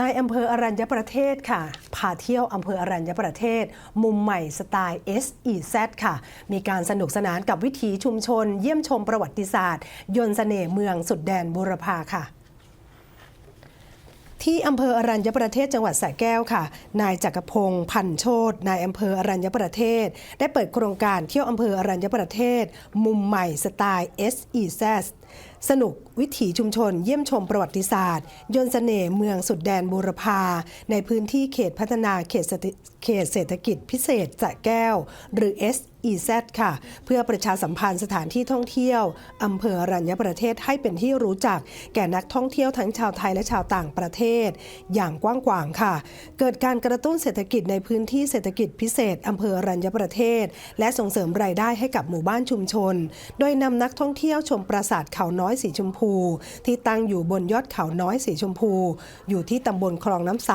นายอำเภออรัญญประเทศค่ะพาเที่ยวอำเภออรัญญประเทศ มุมใหม่สไตล์ SEZ ค่ะ มีการสนุกสนานกับวิถีชุมชน เยี่ยมชมประวัติศาสตร์ ยนต์เสน่ห์เมืองสุดแดนบูรพาค่ะที่อำเภออรัญญประเทศจังหวัดสระแก้วค่ะ นายจักรพงศ์พันโชตนายอำเภออรัญญประเทศ ได้เปิดโครงการเที่ยวอำเภออรัญญประเทศ มุมใหม่สไตล์ SEZ สนุกวิถีชุมชนเยี่ยมชมประวัติศาสตร์ ยนต์เสน่ห์เมืองสุดแดนบูรพา ในพื้นที่เขตพัฒนาเขตเศรษฐเขตเศรษฐกิจพิเศษสะแก้ว หรือ SEZ ค่ะ เพื่อประชาสัมพันธ์สถานที่ท่องเที่ยว อำเภอรัญญประเทศให้เป็นที่รู้จัก แก่นักท่องเที่ยวทั้งชาวไทยและชาวต่างประเทศ อย่างกว้างขวางค่ะ เกิดการกระตุ้นเศรษฐกิจในพื้นที่เศรษฐกิจพิเศษอำเภอรัญญประเทศ และส่งเสริมรายได้ให้กับหมู่บ้านชุมชน โดยนำนักท่องเที่ยวชมปราสาทเขาเขาน้อยสีชมพู ที่ตั้งอยู่บนยอดเขาน้อยสีชมพู อยู่ที่ตำบลคลองน้ำใส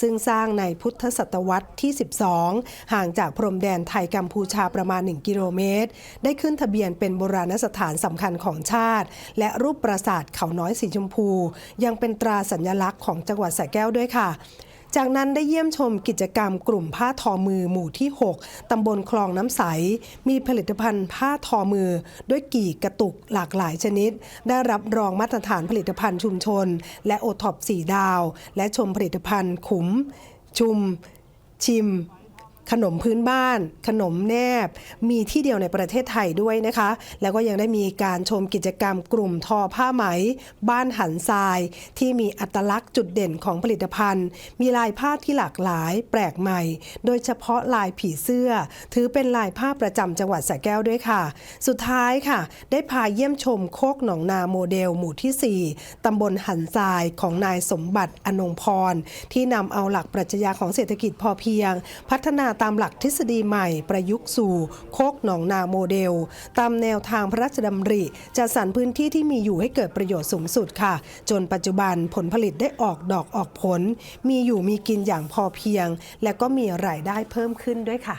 ซึ่งสร้างในพุทธศตวรรษที่ 12 ห่างจากพรมแดนไทยกัมพูชาประมาณ 1 กิโลเมตร ได้ขึ้นทะเบียนเป็นโบราณสถานสำคัญของชาติ และรูปปราสาทเขาน้อยสีชมพู ยังเป็นตราสัญลักษณ์ของจังหวัดสระแก้วด้วยค่ะ จากนั้นได้เยี่ยมชมกิจกรรมกลุ่มผ้าทอมือหมู่ที่ 6 ตำบลคลองน้ำใส มีผลิตภัณฑ์ผ้าทอมือ ด้วยกี่กระตุกหลากหลายชนิด ได้รับรองมาตรฐานผลิตภัณฑ์ชุมชน และโอท็อปสีดาว และชมผลิตภัณฑ์ขุม ชุม ชิม ขนมพื้นบ้าน ขนมแนบ มีที่เดียวในประเทศไทยด้วยนะคะ แล้วก็ยังได้มีการชมกิจกรรมกลุ่มทอผ้าไหม บ้านหันทราย ที่มีอัตลักษณ์จุดเด่นของผลิตภัณฑ์ มีลายผ้าที่หลากหลาย แปลกใหม่ โดยเฉพาะลายผีเสื้อ ถือเป็นลายผ้าประจำจังหวัดสระแก้วด้วยค่ะ สุดท้ายค่ะ ได้พาเยี่ยมชมโคกหนองนาโมเดลหมู่ที่ 4 ตำบลหันทรายของนายสมบัติอนงพร ที่นำเอาหลักปรัชญาของเศรษฐกิจพอเพียง พัฒนาตามหลักทฤษฎีใหม่ประยุกต์สู่ โคกหนองนาโมเดล ตามแนวทางพระราชดำริจัดสรรพื้นที่ที่มีอยู่ให้เกิดประโยชน์สูงสุดค่ะ จนปัจจุบันผลผลิตได้ออกดอกออกผล มีอยู่มีกินอย่างพอเพียง และก็มีรายได้เพิ่มขึ้นด้วยค่ะ